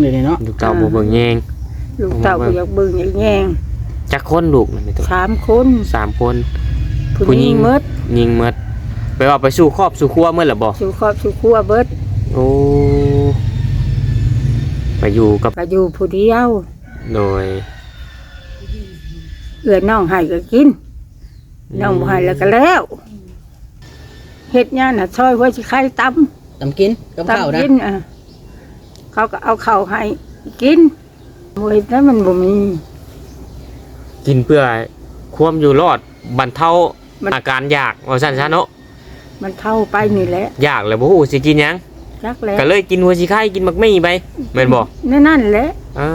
เลยนี่เนาะลูกเต้าบ่เบิ่งแยงลูกเต่าก็อยากเบิ่งอย่างแยงจักคนลูกนั่นไม่ตัวสามคนสามคน ผู้ผู้หหญิญิงงเมดยิงหมดไปว่าไปสู่ครอบสู่ครัวเมื่อหรอบ่สู่ครอบสู่ครัวเบิดโอ้ไปอยู่กับก็อยู่ผู้เดียวโดยเอื้อน้องให้ก็กินน้องบ่ให้แล้วก็แล้วเฮ็ดงานน่ะซอยหัวสิไข่ตำตำกินกับข้าวตำนะกินอะ เขาก็เอาข้าวให้กินบ่เฮ็ดนั้นมันบ่มี กินเพื่อความอยู่รอดบรรเทามัน อาการอยากว่าซั่นซะเนาะมันเท่าไปนี่แหละอยากแล้วบ่ฮู้สิกินหยังจักแล้วก็เลยกินหัวสิไข่กินมักมี่ไปแม่นบ่นั่นนั่นแหละ อ่า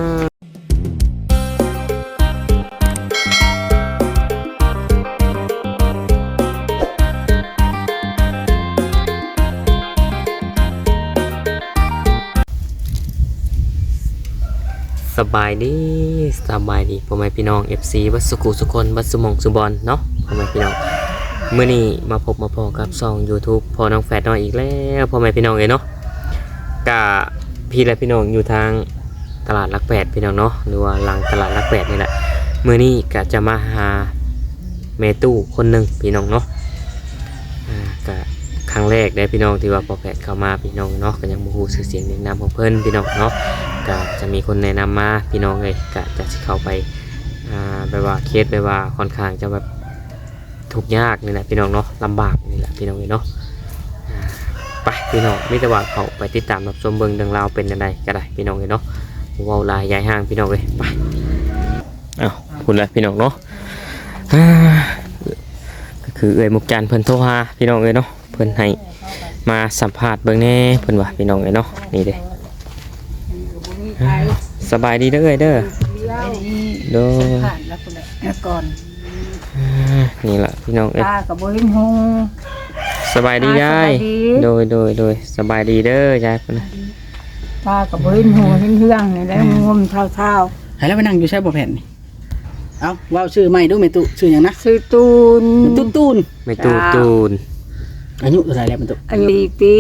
บายดีสบายดีพ่อแม่พี่น้อง FC วัดสุขุสุคนวัดสุมงสุบอลเนาะพ่อแม่พี่น้องเมื้อนี้มาพบมาพอกับช่อง YouTube พอน้องแฟดน้อยอีกแล้วพ่อแม่พี่น้องเอ้ยเนาะกะพี่และพี่น้องอยู่ทางตลาดลักแปดพี่น้องเนาะหรือว่าหลังตลาดลักแปดนี่แหละเมื้อนี้กะจะมาหาเมตู้คนหนึ่งพี่น้องเนาะ ครั้งแรกได้พี่น้องที่ว่าพอแพทเข้ามาพี่น้องเนาะก็ยังบ่ฮู้ชื่อเสียงเรียงนามของเพิ่นพี่น้องเนาะก็จะมีคนแนะนำมาพี่น้องเลยก็จะสิเข้าไปอ่าแบบว่าเคสแบบว่าค่อนข้างจะแบบทุกยากนี่แหละพี่น้องเนาะลำบากนี่แหละพี่น้องเลยเนาะไปพี่น้องไม่ต่ว่าเขาไปติดตามรับชมเบิ่งดังราวเป็นยังไงก็ได้พี่น้องเลยเนาะว้าลายยายห้างพี่น้องเลยไปอ้าวคุณลยพี่น้องเนาะก็คือเอ่ยมุกจันเพิ่นโทรหาพี่น้องเลยเนาะ เพิ่นให้มาสัมภาษณ์เบิ่งแหน่เพิ่นว่าพี่น้องเลยเนาะนี่เด้สบายดีเด้อเอ้ยเด้อโดยผ่านแล้วคนละแล้วก่อนอ่านี่แหละพี่น้องเอ้ยตากับบ่เห็นหงสบายดียายสบายดีโดยโดยโดยสบายดีเด้อยายพุ่นนะตากับบ่เห็นหงเห็นเรื่องนี่แหละงมเท่าให้แล้วไปนั่งอยู่ใช้บ่แผ่นนี่เอาว้าวชื่อใหม่ดูแม่ตุชื่อหยังนะๆซื้อตูนตุ้นตูนไม่ตูนจ้าตูน อายุเท่าไหร่แล้วแม่ตุอายุสี่ปี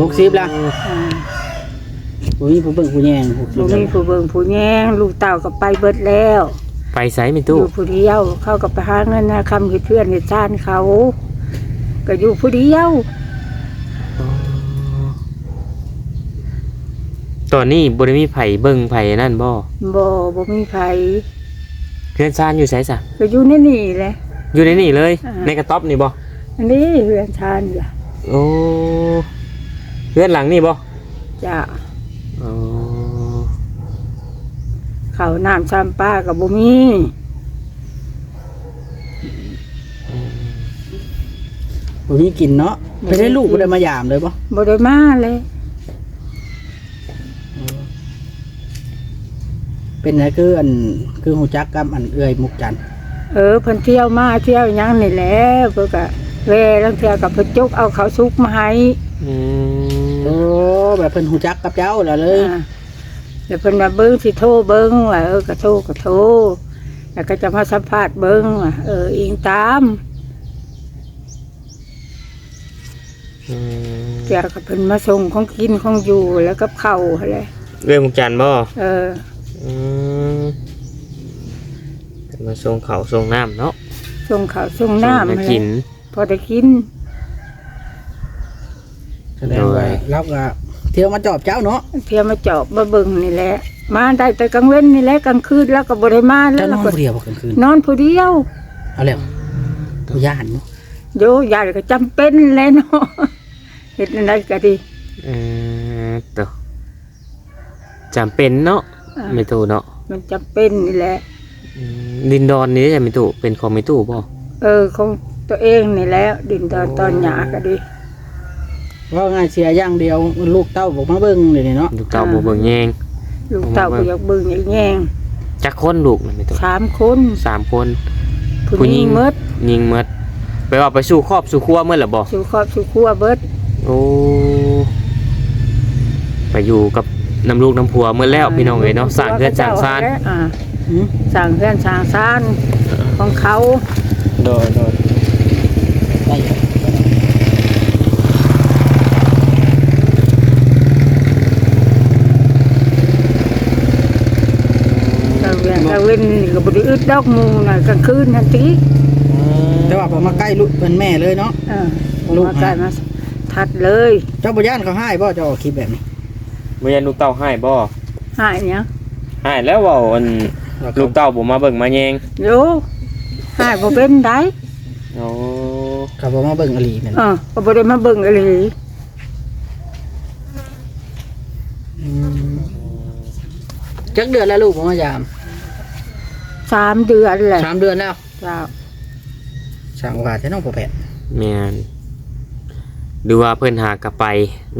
หกสิบละอ่าผู้นี้ผู้เบิ่งผู้แยงหกสิลูบกแล้วนี่ผู้เบิ่งผู้แยงลูกเต่าก็ไปเบิดแล้วไปไสไม่อตู้ยู่ผู้เดียวเข้ากับไปหาเงินนะคำคิดเพื่อนในชานเขา ก็อยู่ผู้เดียวตอนนี้บ่ได้มีไผเบิ่งไผนั่นบ่บ่บ่มีใครเพื่อนซานอยู่ไสซะก็อยู่ในนี่แหละ อยู่ในนี่เลย อ่า ในกระต๊อบนี่บ่ อันนี้เรือนชานจ้ะโอ้เพื่อนหลังนี่บ่จ้ะอ๋อเขาวน้ำชามป้ากับบ่มีผู้นี้กินเนาะไปได้ลูกบ่ได้มายามเลยบ่บ่ได้มาเลยเป็นไงคืออันคือหูจักกับอันเอื้อยมุกจันทร์เออเพิ่นเที่ยวมาเที่ยวหยังนี่แหละเพิ่นก็ แวลังเทื่อกับเพิ่นจกเอาข้าวสุกมาให้อืมโอ้แบบเพิ่นหูจักกับเจ้าแล้วเลยอ่าแล้วเพิ่นมาเบิ่งสิโทรเบิ่งว่าเออก็โทรก็โทรแล้วก็จะมาสัมภาษณ์เบิ่งว่าเอออิงตามอืมเกี่ยวกับเพิ่นมาส่งของกินของอยู่แล้วกับข้าวอะไรเรื่องมุกจันทร์บ่เออ อืมมาส่งเขาวส่งน้ำเนาะส่งข้าวส่งน้ำส่งอะไรให้กิน พอได้กินแสดงว่าเราก็เที่ยวมาจอบเจ้าเนาะเที่ยวมาเจอบมาเบิ่งนี่แหละ มาได้แต่กลางเว้นนี่แหละกลางคืนแล้วก็บ่ได้มาแล้เจ้าวนเราอนก็ผู้เดียวบ่กลางคืนนอนผู้เดียวเอาแล้วผู้ย่านเนาะโยยายก็จำเป็นเลยเนาะเฮ็ดอะไรก็ดีเออตัวจำเป็นเนาะอ่าไม่ตู้เนาะมันจำเป็นนี่แหละอืมดินดอนนี้จะไม่ตู้เป็นของไม่ตู้ป่ะเออของ ตัวเองนี่แหละดินตอนตอนหยาก็ดีว่าง่ายเสียอย่างเดียวลูกเต้าบอกมาเบิ่งเลยนี่เนาะลูกเต่าบ่เบิ่งแยง ลูกเต่าก็อยากเบิ่งอย่างแยงจักคนลูกนะไม่ตู้สามคนสามคน ผู้ผู้หหญิญิงงหมดยิงหมดไปว่าไปสู่ครอบสู่ครัวเมื่อหรอบ่สู่ครอบสู่ครัวเบิดโอ้ไปอยู่กับน้ำลูกน้ำผัวเมื่อแล้วพี่น้องเอ้ยเนาะสร้างเรือนสร้างซาน อ่าหืมสร้างเรือนสร้างซานของเขา โดยโดย ได้อยู่ ก็บ่ได้อึดดอกหมูน่ะกลางคืนนั่นติแต่ว่าพอมาใกล้ลูกเป็นแม่เลยเนาะเออลูกมาใกล้มาทัดเลย เจ้าบ่ย่านเขาให้บ่เจ้าออกคลิปแบบนี้บ่ยันลูกเต้าให้บ่หายเนี่ยงให้แล้วเว้าอันลูกเต้าบ่มาเบิ่งมาแยงโยหายบ่เป็นได้โอ้เขาบ่มาเบิ่งอหลีแม่นเออก็บ่ได้มาเบิ่งอะไรจักเดือนแล้วลูกผมมายาม สามเดือนแหละสามเดือนแล้วเจ้าสั่งโอกาสใช้น้องพ่อแพทย์แม่นหรือว่าเพิ่นหากลับไป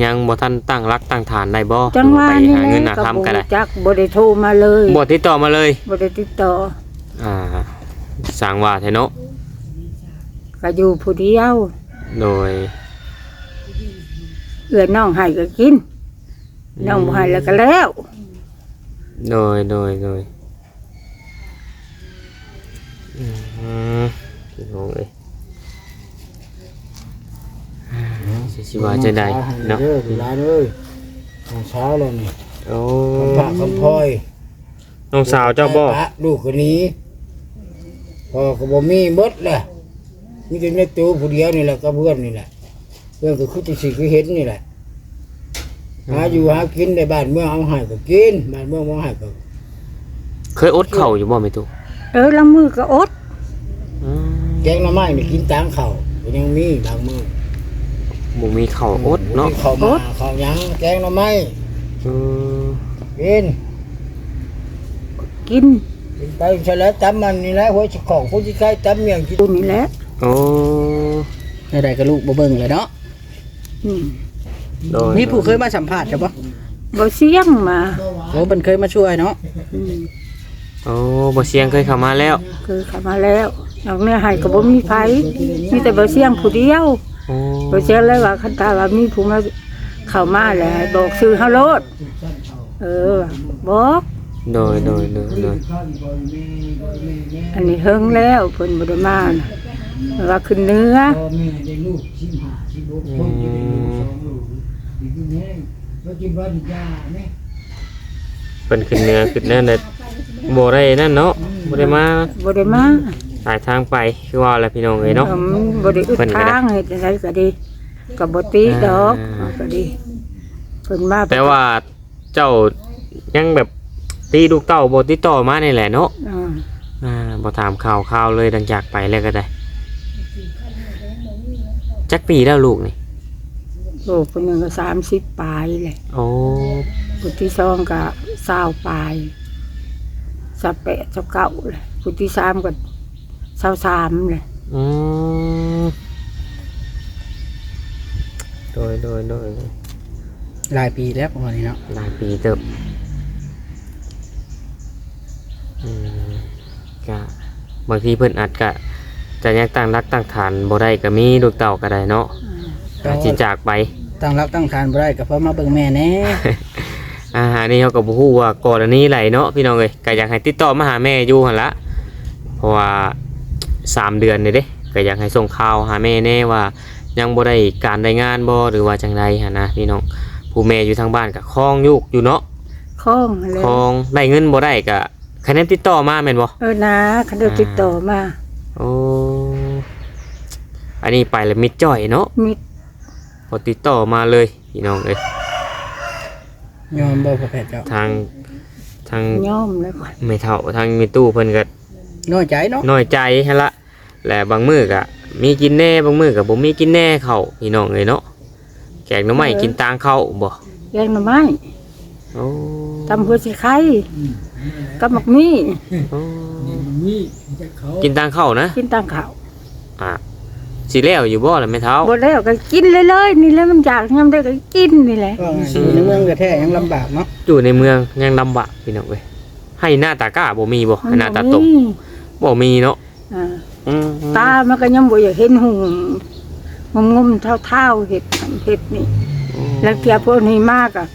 ยังบ่ทันตั้งรักตั้งฐานได้บ่จังหวะไปนี้หาเงินแหหาละคำก็ได้บ่จักบ่ได้โทรมาเลยบ่ติดต่อมาเลย บ่ได้ติดต่ออ่าสร้างว่าแท้เนาะก็อยู่ผู้เดียว โดยเอื้อน้องให้ก็กิน น้องบ่ให้แล้วก็แล้ว โดยโดยโดยอืม พี่น้องเอ้ยสิสิว่าจะได้เนาะเด้อหลานเอ้ยตอนเช้าแล้วนี่โอ้คำพระคำพลอยน้องสาวเจ้าบ่พระลูกคนนี้พ่อก็บ่มีเบิดแหละมีแต่ในตัวผู้เดียวนี่แหละก็เพื่อนนี่แหละเพื่อนก็คือที่สิคือเห็นนี่แหละหาอยู่หากินในบ้านเมืองเอาให้ก็กินบ้านเมืองบ่ให้ก็เคยอดเข่าวอยู่บ่แม่ตุ เออละมือก็อดอืมแกงหน่อไม้นี่กินตามข้าวก็ยังมีบางมื้อบ่มีข้าวอดเนาะมีข้าวมาข้าวหยังแกงหน่อไม้เออกินกินกินไปเฉลยตำมันนี่แหละหัวสิของผู้ที่ใครตำเมียงกินกูนี่แหละโอ้ได้ได้กับลูกบ่เบิ่งเลยเนาะอืมโดยมีผู้เคยมาสัมภาษณ์จ้ะบ่บ่เสียงมาโอ้เพิ่นเคยมาช่วยเนาะอืม โอ้บ่เสียงเคยเข้ามาแล้ว คือเข้ามาแล้วนอกเนื้อให้ก็บ่มีไผมีแต่บ่เสียงผู้เดียวโอ้บ่เสียงเลยว่าคันตาว่ามีผู้มาเข้ามาแล้วให้บอกชื่อเฮาโลดเออ บอก โดยโดยโดยโดยอันนี้เฮิงแล้วเพิ่นบ่ได้มาน่ะว่าขึ้นเนื้อพ่อแม่ได้ลูกสิบห้าสิบหกคนจะได้ลูกสองลูกดีขึ้นแห้งก็กินบ้านยาเนี่ยเพิ่นขึ้นเหนือขึ้นนั่นน่ะ บ่ได้นั่นเนาะบ่ได้มาบ่ได้มาสายทางไปคือว่าแหละพี่น้องเอ้ยเนาะเออมันบ่ได้อึดเพิ่นก็ได้ทางเฮ็ดจังไดก็ดีก็บ่ติดอกอ่าก็ดีเพิ่นมาแต่ว่าเจ้ายังแบบตีลูกเต้าบ่ติดต่อมานี่แหละเนาะอ่าอ่าบ่ถามข่าวข่าวเลยดังจากไปแล้วก็ได้จักปีแล้วลูกนี่ลูกคนหนึงก็30ปลายแหละโอ้ผู้ที่สองก็20ปลาย 28 29เลยผู้ที่สามก็23เลยอืมโดยโดยโดยหลายปีแล้วประมาณนี้เนาะหลายปีเติบอืมก็บางทีเพิ่นอาจกะ จะยังตั้งรักตั้งฐานบ่ได้ก็มีลูกเต่าก็ได้เนาะอาจสิจากไปตั้งรักตั้งฐานบ่ได้ก็เพราะมาเบิ่งแม่แน่ อ่าอันนี้เขาก็บ่ฮู้ว่าก่อนอันนี้ไหลเนาะพี่น้องเอ้ยก็อยากให้ติดต่อมาหาแม่อยู่หั่นละเพราะว่าสามเดือนนี่เด้ก็อยากให้ส่งข่าวหาแม่แน่ว่า ยังบ่ได้การได้งานบ่หรือว่าจังไดหั่นนะพี่น้องผู้แม่อยู่ทางบ้านก็คลองยุกอยู่เนาะคล้องแล้คลวองได้เงินบ่ได้ก็คะแนนติดต่อมาแม่นบ่เออนะคันเดียวติดต่อมาโอ้อันนี้ไปแล้วมิดจ่อยเนาะมีพอติดต่อมาเลยพี่น้องเอ้ย ยอมบ่พ่อแพทย์เจ้าทางทางย่อมแล้วก่อนไม่เท่าทางมีตู้เพิ่นก็น้อยใจเนาะน้อยใจหั่นละและบางมื้อก็มีกินแน่บางมื้อก็บ่มีกินแน่เข้าพี่น้องเอ้ยเนาะแกงหน่อไม้กินตางเข้าบ่แกงหน่อไม้โอ้ตำหัวสิไข่กับหมักมี่โอ้นี่จะเขากินตางเข้านะ กินตังข้าวอะ สิแล้วอยู่บ่ล่ะแม่เฒ่าบ่แล้วก็กินเลยเลยๆนี่แหละมันอยากยามได้ก็กินนี่แหละก็อยู่ในเมืองก็แท้ยังลำบากเนาะอยู่ในเมืองยังลำบากพี่น้องเอ้ยให้หน้าตากล้าบ่มีบ่ให้หน้าตาตกบ่มีเนาะอ่าอืมตามันก็ยังบ่อยากเห็นหุงงมๆเท่าๆเห็ดนั่นเห็ดนี่ แล้วเทียพวกนี้มากอะ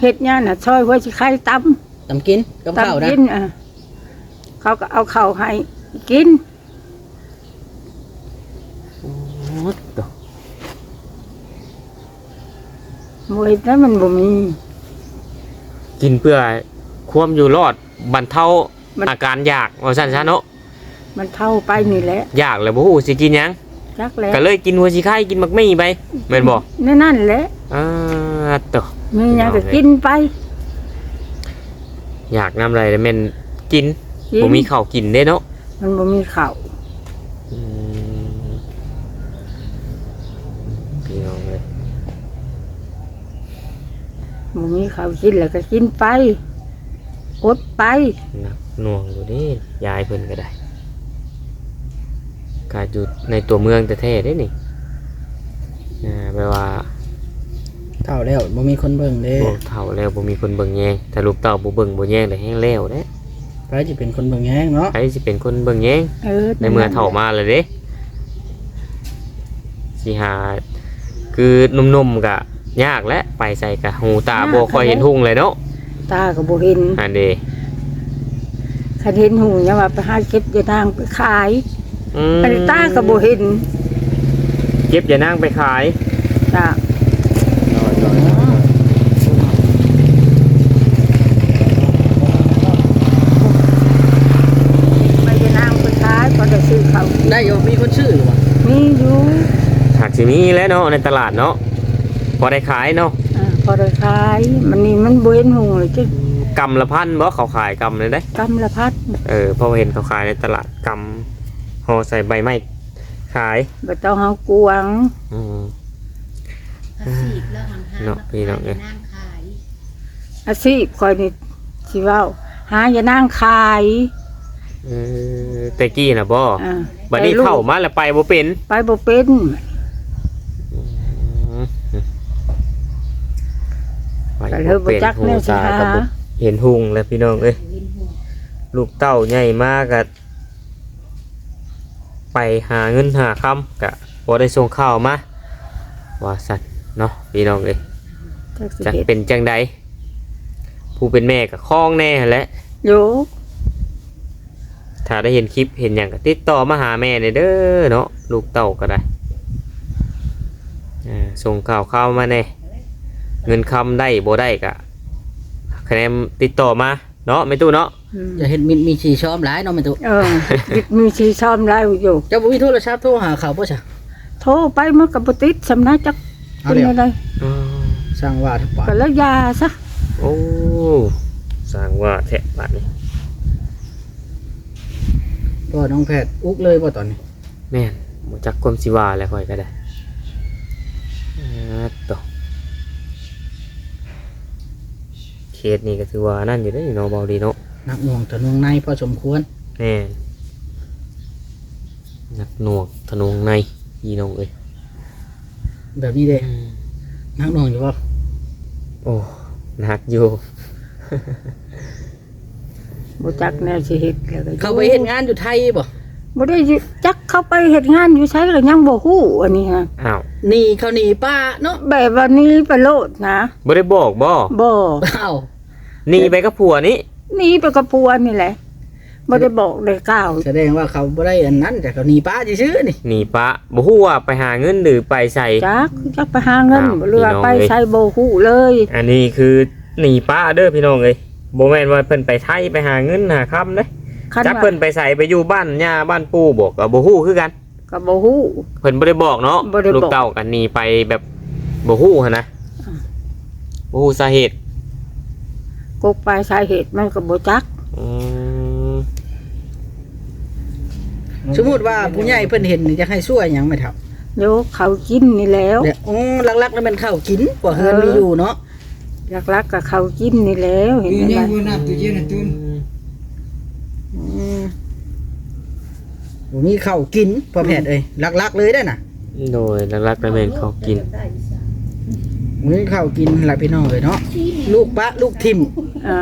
เห็ดเนี่ยน่ะซอยหัวสิไข่ตำตำกินกับข้าวตำนะ กินอะเขาก็เอาข้าวให้กิน โอ้ตก มวยนั้นมันบ่มีกินเพื่อความอยู่รอดบรรเทามันอาการอยากว่าซั่นซะเนาะมันเท่าไปนี่แหละอยากแล้วบ่ฮู้สิกินหยังจักแล้วก็เลยกินหัวสิไข่กินมักมี่ไปแม่นบ่นั่นนั่นแหละอ่าตัวมีหยังก็กินไป อยากนำอะไรแล้วแม่นกินกินบ่มีข้าวกินเด้เนาะมันบ่มีข้าว อืมพี่น้องเลย บ่มีข้าวกินแล้วก็กินไปอดไปหนักหน่วงอยู่เดิยายเพิ่นก็ได้กาอยู่ในตัวเมืองแต่แท้ๆเด้นี่อ่าแปลว่าเท่าแล้วบ่มีคนเบิ่งเด้บ่เฒ่าแล้วบ่มีคนเบิ่งแยงถ้าลูกเต้าบ่เบิ่งบ่แยงได้แห้งแล้วเด้ใครจะเป็นคนเบิ่งแห้งเนาะใครสิเป็นคนเบิ่งแยงเออในเมื่อเฒ่ามาแล้วเด้สิหาคือหนุ่มๆก็ ยากและไปใส่กะหูตาบ่ค่อยเห็นหุ่งเลยเนาะตาก็บ่เห็นอันเด้คันเห็นหูยังว่าไปหาเก็บยานางไปขายอืมอันนี้ตาก็บ่เห็นเก็บอย่านั่งไปขายจ้ะไปยานางไปขายพอได้ซื้อเขาวได้อยู่มีคนชื่ออยู่บ่มีอยู่หากสิมีแล้วเนาะในตลาดเนาะ พอได้ขายเนาะอ่าพอได้ขายมันนี่มันบ่เห็นหูเลยจ้ะกำละพันบ่เขาขายกำเลยได้ กำละพัดเออพอเห็นเขาขายในตลาดกำห่อใส่ใบไม้ขาย บ่ต้องเฮากวางอืมอาชีพแล้วมันหาเนาะพี่น้องเอ้ยนั่งขายอาชีพคอยนี่สิเว้าหายานางขายเออแต่กี้น่ะบ่อ่าบัดนี้แต่ลูกเข้ามาแล้วไปบ่เป็น ไปบ่เป็น ไปก็เลยบ่จักหูแนวสิตาหาก็บ่เห็นหุงแล้วพี่น้องเอ้ยเว้นหัวลูกเต้าใหญ่มากก็ไปหาเงินหาคำกะบ่ได้ส่งข้าวมาว่าสัตว์เนาะพี่น้องเอ้ยจักสิจะเฮ็ดเป็นจังใดผู้เป็นแม่กับคล้องแน่หั่นแหละโยถ้าได้เห็นคลิปเห็นอย่างก็ติดต่อมาหาแม่เนี่ยเด้อเนาะลูกเต่าก็ได้อ่าส่งข่าวเข้ามาแน่ เงินคำได้บ่ได้กะคะแนนติดต่อมาเนาะไม่ตู้เนาะอืมจะเห็นมีมีชีช้อมหลายเนาะแม่ตุเออ มีชีซ้อมแล้วอยู่ เจ้าบ่มีโทรศัพท์โทรหาเขาบ่ซะโทรไปมันก็บ่ติดสำนักจักเอาเป็นเดี๋ยวอะไรสร้างว่าทุกป่าก็แล้วยาซะโอ้สร้างว่าแทะบาดนี้ก็น้องแพทย์อุกเลยบ่ตอนนี้แม่นบ่จักความสิว่าแล้วค่อยก็ได้ เคสนี้ก็ถือว่านั่นอยู่ได้อเนาะเบาดีเนาะนักหน่วงทะนวงในพอสมควรแน่นหนักหน่วงทะนงในพี่น้องเอ้ยแบบนี้เด้นักหน่วงอยู่บ่โอ้หนักอยู่ บ่จักแนวสิเฮ็ดแล้วก็อยู่เขาไปเฮ็ดงานอยู่ไทยบ่บ่ได้อยู่จักเข้าไปเฮ็ดงานอยู่ไสก็ยังบ่ฮู้อันนี้ฮะอ้าว หนีเขาหนีป้าเนาะแบบว่านี้ไปโลดนะบ่ได้บอกบ่บ่อ้าวหนีไปกับผัวนี่หนี่ไปกับผัวนี่แหละบ่ได้บอกได้กล่าวแสดงว่าเขาบ่ได้อันนั้น แต่เขาหนีป้าซื่อๆนี่หนีปะบ่ฮู้ว่าไปหาเงินหรือไปใส่ จักจักไปหาเงินอ้าวเรือพี่น้องไปเอ้ย ใช้บ่ฮู้เลยอันนี้คือหนีปะเด้อพี่น้องเอ้ยบ่แม่นว่าเพิ่นไปไทยไปหาเงินหาค่ำเด้คันจักว่าเพิ่นไปใส่ไปอยู่บ้านย่าบ้านปู่บอกก็บ่ฮู้คือกัน ก็บ่ฮู้ เพิ่นบ่ได้บอกเนาะบ่ได้บอก ลูกเต้ากันหนีไปแบบบ่ฮู้หั่นนะอ่าบ่ฮู้สาเหตุกกไปสาเหตุมันก็บ่จัก อืมสมมุติว่าผู้ใหญ่เพิ่นเห็นนี่จะให้ช่วยหยังไหม่ทับโยเขากินนี่แล้ว เดี๋ยวอ๋อหลักๆแล้วมันเข้าวกินกว่าเฮือนมีอยู่เนาะลักๆก็เขากินนี่แล้ว เห็นไหมล่ะน้ำตู้เย็นน่ะตุนอืม บ่มีข้าวกินพ่อแพทย์เอ้ยหลักๆเลยได้น่ะโดยหลักๆแล้วแม่นเขากิน บ่มีข้าวกินหลายพี่น้องเลยเนาะลูกปะลูกทิมอ่า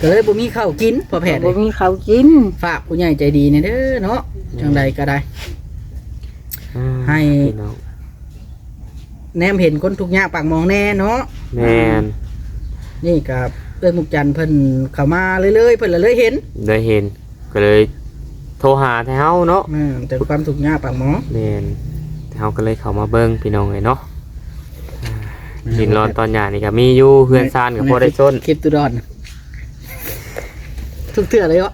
ก็เลยบ่มีข้าวกินพ่อแพทย์บ่เอ้ยมีเขากินฝากผู้ใหญ่ใจดีเนี่ยเด้อเนาะจังใดก็ได้ให้ พี่น้องแนมเห็นคนทุกข์ยากปากหมองแน่เนาะ แม่นนี่กับเอ้ยมุกจันทร์เพิ่นเข้ามาเรื่อยๆเพิ่นละเลยเห็น ได้เห็นก็เลย โทรหาแถวเนาะอืมแต่ความทุกข์ยากปากหมองแม่นแถวก็เลยเข้ามาเบิ่งพี่น้องเลยเนาะดินร้อนตอนหยานี่ก็มีอยู่เพื่อนซานกับพอได้ส้นคลิปตุดอนโททุกเทื่อเลยวะ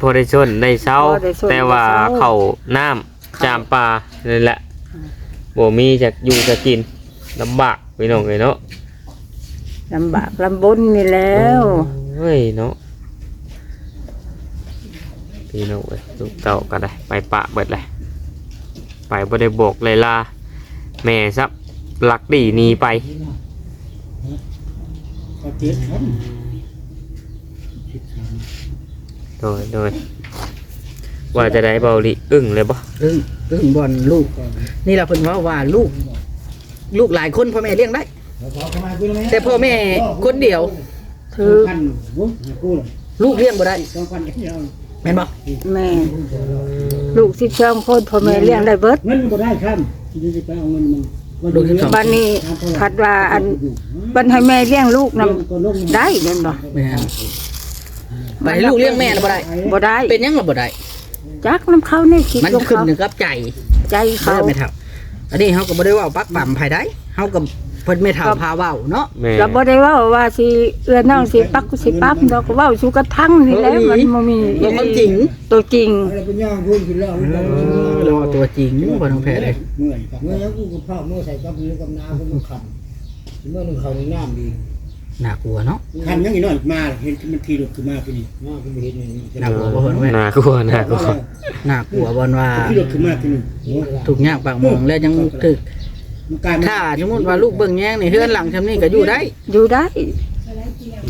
พอได้ชนได้เช้าพอได้ชนแต่ว่าได้เช้าเข้าน้ำจามปลานั่นแหละบ่มีจะอยู่จะกินลำบากพี่น้องเลยเนาะลำบากลำบนนี่แล้วเฮ้ยเนาะ พี่น้องเอ้ยลูกเต่าก็ได้ไปปะเบิดเลยไปบ่ได้บอกเลยลาแม่ซับหลักดีหนีไปก็ติดครับโดยโดยว่าจะได้เบาลิอึ้งเลยบ่อึ้งอึ้งบอลลูก นี่เราเพิ่นว่าว่าลูก ลูกหลายคนพ่อแม่เลี้ยงได้ แต่พ่อแม่คนเดียวถือพันวุ้ยกูเลยลูกเลี้ยงบ่ได้ สองพันกันยาวแม่นบ่แม่ลูกสิบสองคนพ่อแม่เลี้ยงได้เบิดเงินก็ได้ครับที่จะไปเอาเงินมันบัดนี้คัดว่าอันบันให้แม่เลี้ยงลูกนำได้แม่นบ่แม่นไปลูกเลี้ยงแม่น่ะบ่ได้บ่ได้ เป็นหยังล่ะบ่ได้จักน้ำเขานี่คิดมันของขึ้นเขาอยู่กับใจ ใจเขาเขาไม่เท่าอันนี้เขาก็บ่ได้เว่าปักปั่มภายใดเขาก็ เพิ่นไม่เท่าพาเว้าเนาะแม่เราบ่ได้เว่าว่าสิเอื้อน้องสิปักสิปั๊บดอกก็เว้าสู่กระทั่งนี่แหละมันบ่มีตัวความจริง ตัวจริง อะไรเป็นย่างพูดขึ้นแล้วเราเอาตัวจริงบ่ต้องแพ้เลยเมื่อยครับเมื่อยกูกับข้าวเมื่อใส่กับเนื้อกับน้ำก็มันขันเมื่อหนึ่งเขาในน้ำดีน่ากลัวเนาะขันยังอีน้อยมาเห็นมันทีหลุดขึ้นมาพี่นี่น้าขึ้นมาเห็นนี่น่ากลัวบ่เพิ่นแม่น่ากลัวน่ากลัวน่ากลัวบอนว่า ทีหลุดขึ้นมาพี่นี่ ถูกยากปากหมองแล้วยังถึก มันกลายถ้าสมมุติว่าลูกเบิ่งแย่งนี่เฮือนหลังซำนี้ก็อยู่ได้อยู่ได้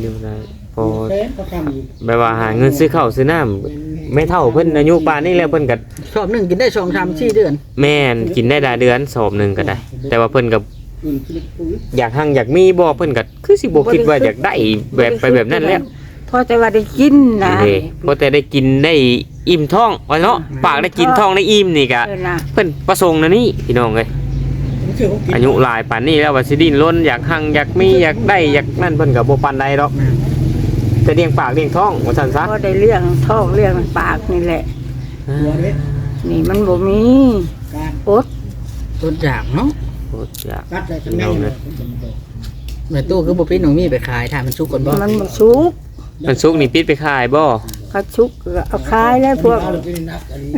อยู่ได้พอแฟนเขาทำอยู่แบบว่าหาเงินซื้อข้าวซื้อน้ำไม่เท่าเพิ่นอายุป่านนี้แล้วเพิ่นก็ชอบหนึงกินได้2 3 4เดือน แม่นกินได้หลายเดือนสอบหนึ่งก็ได้ แต่ว่าเพิ่นก็อื่นคือปุ๋ยอยากหั่งอยากมีบ่เพิ่นก็คือสิบ่คิดว่าอยากได้แบบไปแบบนั้นแล้ว พอแต่ว่าได้กินนะเด้เพราะแต่ได้กินได้อิ่มท้องว่าเนาะปากได้กินท้องได้อิ่มนี่ก็เออนะ เพิ่นประสงค์นะนี่พี่น้องเอ้ยมันคื อเขากินอายุหลายป่านนี้แล้วว่าสิดิ้นรนอยากหั่งอยากมีอยากได้อยากนั่นเพิ่นก็บ่ปานใดดอกแต่เลี้ยงปากเลี้ยงท้องว่าซั่นซะพอได้เลี้ยงท้องเลี้ยงปากนี่แหละหัวเด็ดนี่มันบ่มีการอดต้นจากเนาะโอ้ยอยากกัดอะไรทั้งนั้นเลยแม่ตู้คือบ่ปิดหนองมีไปขายถ้ามันสุกก่อนบ่มันบ่สุกมันสุกนี่ปิดไปขายบ่เขาชุกก็เอาขายแล้วพวก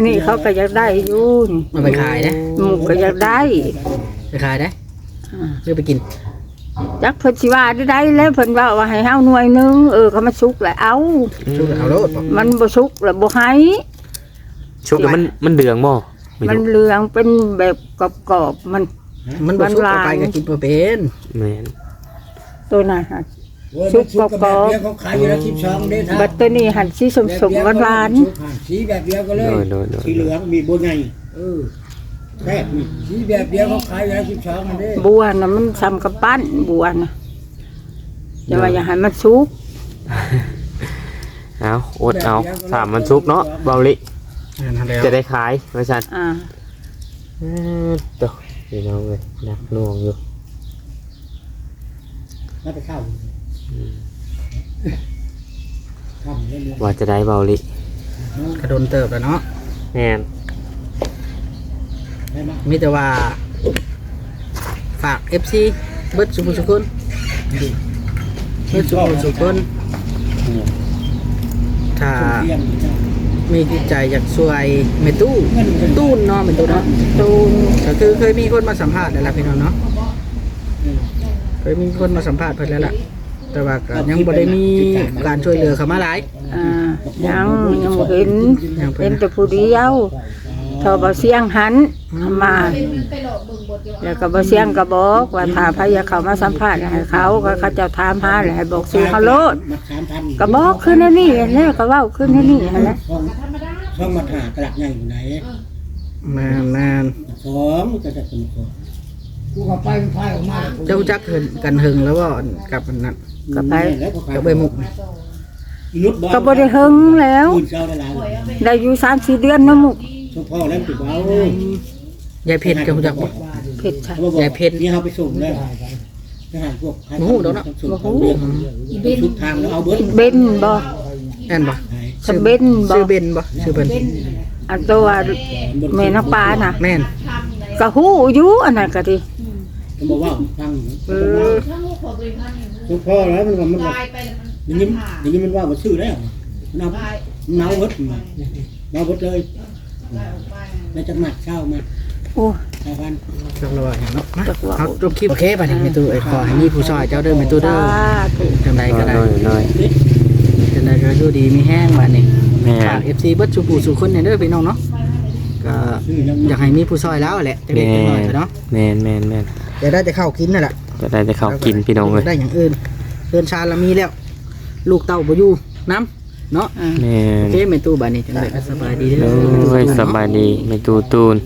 นี่เขาก็อยากได้อยู่นี่มันไปขายนะหมูก็อยากได้ไป ขายได้อ่าหรือไปกินจักเพิ่นสิว่าได้ได้แล้วเพิ่นว่าว่าให้เฮาหน่วยหนึงเออเขามาชุกแล้วเอาสุกเอาโลดบ่มันบ่ชุกแล้วบ่ให้ชุกแล้วมันมันเดืองบ่ไม่มันรู้เหลืองเป็นแบบกรอบๆมัน มันบ่สุกหวานๆเอาไปก็กินบ่เป็นแม่นตัวนั้นหั่นชุบกรอบเขาขายอยู่แล้วสิบสองเด้อบัดตัวนี้หั่นสีสมๆหวานสีแบบเดียวก็เลยโดยโดยโดยสีเหลืองมีบัวไงเออ แซ่บนี่สีแบบเดียวเขาขายอยู่แล้วสิบสองอันเด้ๆบัวน่ะมันซ้ำกับปั้นบัวน่ะแต่ว่าอย่าให้มันสุกเอาอดเอาสามมันสุกเนาะเบาลินั่นแล้วจะได้ขายว่าซั่นอ่าเออตวพี่น้องเลยหนักหน่วงอยู่มาไปข้าวทำเล่นว่าจะได้เบาลิกระโดนเติบแล้วเนาะแม่นได้ มามีแต่ว่า ฝาก FC เบิดสุขุสุคนเบิดสุขุสุคนถ้าเที่ยงมีจิตใจอยากช่วยเมตู้ตู้นเนาะเมตู้เนาะตูนก็คือเคยมีคนมาสัมภาษณ์แล้วล่ะพี่น้องเนาะเคยมีคนมาสัมภาษณ์เพิ่นแล้วล่ะแต่ว่าก็ยังบ่ได้มีการช่วยเหลือเข้ามาหลายอ่ายังยังบ่เห็นยังเพิ่เห็นนแต่ผู้เดียวท อบ่เสียงหันมาไปหลอกเบิ่งบทเดียวแล้วก็บ่เสียงก็บอกว่าถ้าพายาเขามาสัมภาษณ์ให้เขาก็เขาเจะถามหาแล้วให้บอกชื่อเขาโลดมาสามพันก็บอกขึ้นในนี่แล้วก็เว้าขึ้นในนี่หั่นแหละช่องช่องมาหากระดักใหญ่อยู่ไหนนานนานสองก็จะเป็นคนกูก็ไปพายออกมาเจ้าจักเหินกันหึงแล้วว่ากับอันนั้นก็ไปแล้วก็กับใบมุกรุดก็บ่ได้หึงแล้วคืนเช้าได้หลายได้อยู่3-4เดือนนะมุก ช่วงพ่อแล้วติดเบายายเพชรเจ้าจักบ่เผ็ดใช่ยายเพชรนี่เขาไปส่งแล้วทหารพวกทุกทางแล้วเอาเบิร์ดเบนบ่แม่นบ่สเบนบ่ชื่อเบนบ่ชื่อเบนอันตัวแม่นกปลาน่ะแม่นก็ฮู้อยู่อันนั้นก็ดีเขาบอกว่าทางเออถ้าลูกของตัวเองท่านทุกพ่อแล้วมันมันตายไปแล้วมันอย่างนี้อย่างนี้มันว่ามันชื่อแล้วนับเนาวัดมาเนาวัดเลย แล้วจะหมัดเช่ามาโอ้ สายพันจักรวาลเนาะมาจักรวาลเอาจบคลิปโอเคบัดนี้แม่ตู้เอ้ยขอให้มีผู้ช่วยเจ้าเด้อแม่ตู้เด้อสาธุ จังใดก็ได้น้อยน้จังใดก็อยู่ดีมีแห้งบัดนี้แม่ฝาก FC เบิดสู่ผู้สู่คนเนี่ยเด้อพี่น้องเนาะก็อยากให้มีผู้ช่วยแล้วแหละจะได้แม่จังหน่อยเนาะแม่นแม่นแม่นจะได้แต่ข้าวกินนั่นแหละจะได้จะเข้ากินพี่น้องเลยได้อย่างอื่นเดินชาละมีแล้ว ลูกเต้าบ่อยู่น้ำ เนาะอ่าแม่โอนเคแม่ตู้บัดนี้จังไดก็สบายดีเด้อ โอ้ยสบายดีไม่ตูตูน